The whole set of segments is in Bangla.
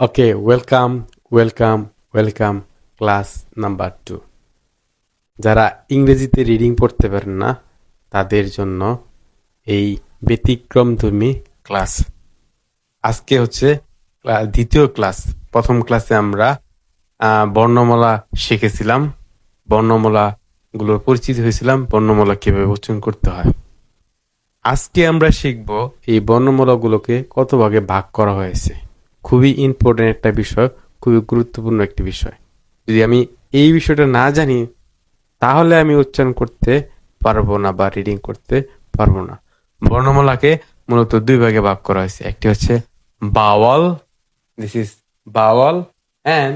Okay welcome welcome welcome class number two যারা ইংরেজিতে রিডিং পড়তে পারেন না, তাদের জন্য এই ব্যতিক্রমধর্মী ক্লাস আজকে হচ্ছে দ্বিতীয় ক্লাস প্রথম ক্লাসে আমরা বর্ণমালা শিখেছিলাম। বর্ণমালা গুলোর পরিচিত হয়েছিলাম, বর্ণমালা কীভাবে উচ্চারণ করতে হয়। আজকে আমরা শিখব এই বর্ণমালাগুলোকে কত ভাগে ভাগ করা হয়েছে। খুবই ইম্পর্টেন্ট একটা বিষয়, খুবই গুরুত্বপূর্ণ একটি বিষয়। যদি আমি এই বিষয়টা না জানি, তাহলে আমি উচ্চারণ করতে পারব না বা রিডিং করতে পারব না। বর্ণমালাকে মূলত দুই ভাগে ভাগ করা হয়েছে। একটি হচ্ছে vowel this is vowel and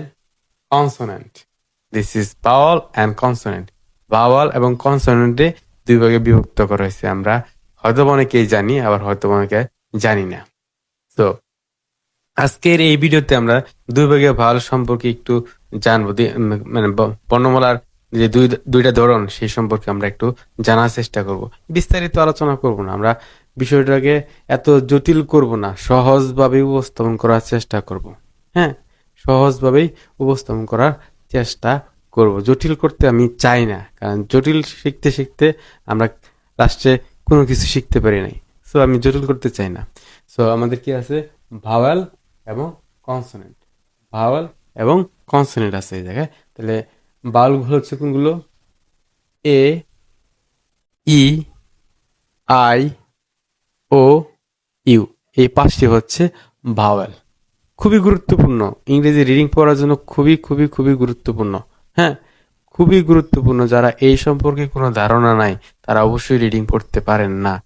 consonant this is vowel and consonant vowel এবং কনসোনেন্টে দুই ভাগে বিভক্ত করা হয়েছে। আমরা হয়তো অনেকেই জানি, আবার হয়তো অনেকে জানি না। তো আজকের এই ভিডিওতে আমরা দুই ভাগে ভাওয়াল সম্পর্কে একটু জানব। মানে বর্ণমালার যে দুই, দুইটা ধরন, সেই সম্পর্কে আমরা একটু জানার চেষ্টা করব। বিস্তারিত আলোচনা করব না, আমরা বিষয়টাকে এত জটিল করব না সহজভাবে উপস্থাপন করার চেষ্টা করব। হ্যাঁ সহজভাবেই উপস্থাপন করার চেষ্টা করব। জটিল করতে আমি চাই না, কারণ জটিল শিখতে শিখতে আমরা লাস্টে কোনো কিছু শিখতে পারি নাই। সো আমি জটিল করতে চাই না। সো আমাদের কি আছে? ভাওয়াল এবং কনসোনেন্ট ভাওয়াল এবং কনসোনেন্ট আছে এই জায়গায়। তাহলে বাউলগুলো হচ্ছে কোনগুলো? A, E, I, O, U. এই পাঁচটি হচ্ছে ভাওয়াল খুবই গুরুত্বপূর্ণ। ইংরেজি রিডিং পড়ার জন্য খুবই খুবই খুবই গুরুত্বপূর্ণ। হ্যাঁ? খুবই গুরুত্বপূর্ণ। যারা এই সম্পর্কে কোনো ধারণা নাই, তারা অবশ্যই রিডিং পড়তে পারেন না।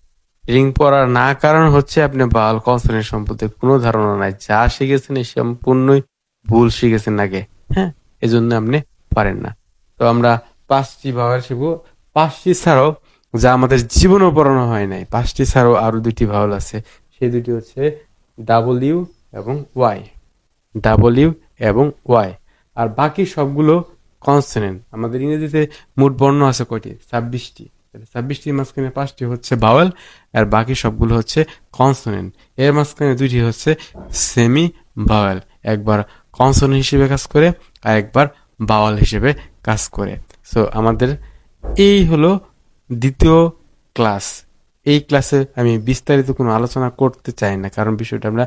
রিডিং পড়ার না কারণ হচ্ছে আপনি বাল কনসোনেন্ট সম্পর্কে কোনো ধারণা নাই। যা শিখেছেন সম্পূর্ণই ভুল শিখেছেন আগে। হ্যাঁ? এজন্য আপনি পারেন না। তো আমরা পাঁচটি ভাওয়াল শিখব। পাঁচটি ছাড়াও যা আমাদের জীবনেও পড়ানো হয় নাই, পাঁচটি ছাড়াও আরও দুটি ভাওয়াল আছে। সেই দুটি হচ্ছে ডাবল ইউ এবং ওয়াই ডাবল ইউ এবং ওয়াই আর বাকি সবগুলো কনসোনেন্ট আমাদের ইংরেজিতে মোট বর্ণ আছে কয়টি? ছাব্বিশটি। ছাব্বিশটির মাঝখানে পাঁচটি হচ্ছে ভাওয়াল আর বাকি সবগুলো হচ্ছে কনসোনেন্ট। এর মাঝখানে দুইটি হচ্ছে সেমি ভাওয়াল একবার কনসোনেন্ট হিসেবে কাজ করে, আর একবার ভাওয়াল হিসেবে কাজ করে। সো আমাদের এই হলো দ্বিতীয় ক্লাস। এই ক্লাসে আমি বিস্তারিত কোনো আলোচনা করতে চাই না, কারণ বিষয়টা আমরা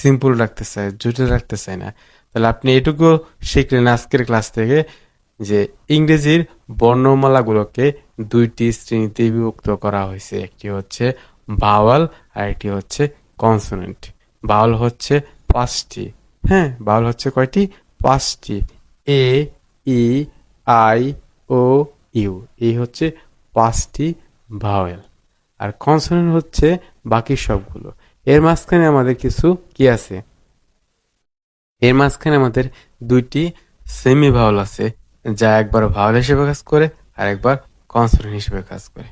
সিম্পল রাখতে চাই, জটিল রাখতে চাই না। তাহলে আপনি এটুকু শিখলেন আজকের ক্লাস থেকে যে ইংরেজির বর্ণমালাগুলোকে দুইটি শ্রেণীতে বিভক্ত করা হয়েছে। একটি হচ্ছে বাওয়াল আর একটি হচ্ছে কনসোনেন্ট বাউল হচ্ছে পাঁচটি। হ্যাঁ বাউল হচ্ছে কয়টি? পাঁচটি। A, E, I, O, U. এই হচ্ছে পাঁচটি ভাওয়েল আর কনসোনেন্ট হচ্ছে বাকি সবগুলো। এর মাঝখানে আমাদের কিছু কি আছে? এর মাঝখানে আমাদের দুইটি সেমি ভাওয়াল আছে। যা একবার ভাওয়াল হিসেবে কাজ করে, আর একবার কনসোনেন্ট হিসেবে কাজ করে।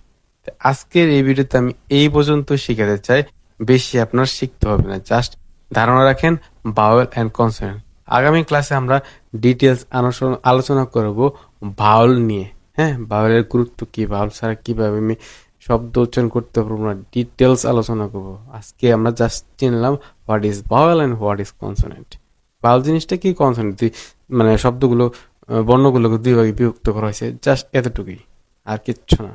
আজকের এই ভিডিওতে আমি এই পর্যন্ত শিখাতে চাই, বেশি আপনার শিখতে হবে না। জাস্ট ধারণা রাখেন ভাওয়েল অ্যান্ড কনসোনেন্ট আগামী ক্লাসে আমরা ডিটেলস আলোচনা করব ভাওয়াল নিয়ে। হ্যাঁ ভাওয়ালের গুরুত্ব কি? ভাওয়াল ছাড়া কীভাবে আমি শব্দ উচ্চারণ করতে পারব না? ডিটেলস আলোচনা করব। আজকে আমরা জাস্ট চিনলাম what is vowel and what is consonant vowel জিনিসটা কি? কনসোনেন্ট মানে শব্দগুলো বর্ণগুলোকে দুই ভাগে বিভক্ত করা হয়েছে জাস্ট এতটুকুই আর কিচ্ছু না